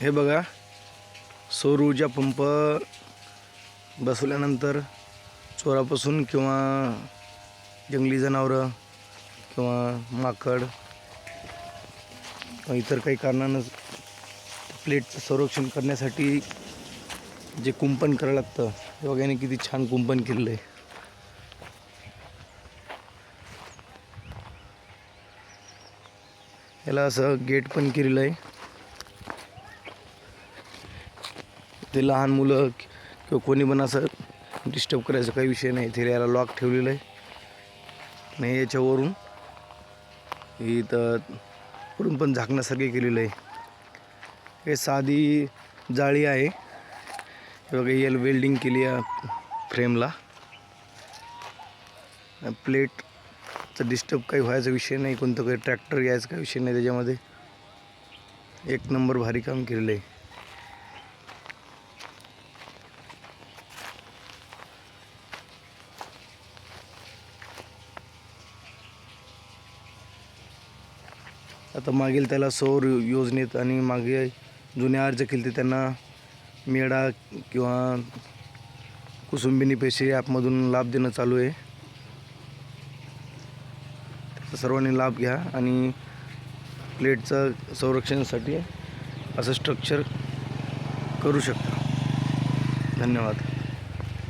हे बघा सौर ऊर्जा पंप बसवल्यानंतर चोरापासून किंवा जंगली जनावरं किंवा माकड किंवा इतर काही कारणानं प्लेटचं संरक्षण करण्यासाठी जे कुंपण करावं लागतं हे बघा याने किती छान कुंपण केलेलं आहे. याला असं गेट पण केलेलं आहे. ते लहान मुलं किंवा कोणी पण असं डिस्टर्ब करायचा काही विषय नाही. इथे याला लॉक ठेवलेलं आहे. नाही याच्यावरून इथं वरून पण झाकण्यासारखे केलेलं आहे. हे साधी जाळी आहे. हे बघा याला वेल्डिंग केली आहे फ्रेमला प्लेटचा डिस्टर्ब काही व्हायचा विषय नाही. कोणतं काही ट्रॅक्टर यायचा काही विषय नाही त्याच्यामध्ये. एक नंबर भारी काम केलेलं आहे. आता मागील त्याला सौर योजनेत आणि मागे जुने अर्ज केले ते त्यांना मेळा किंवा कुसुंबिनी पैसे ॲपमधून लाभ देणं चालू आहे. त्याचा सर्वांनी लाभ घ्या आणि प्लेटचं संरक्षणासाठी असं स्ट्रक्चर करू शकता. धन्यवाद.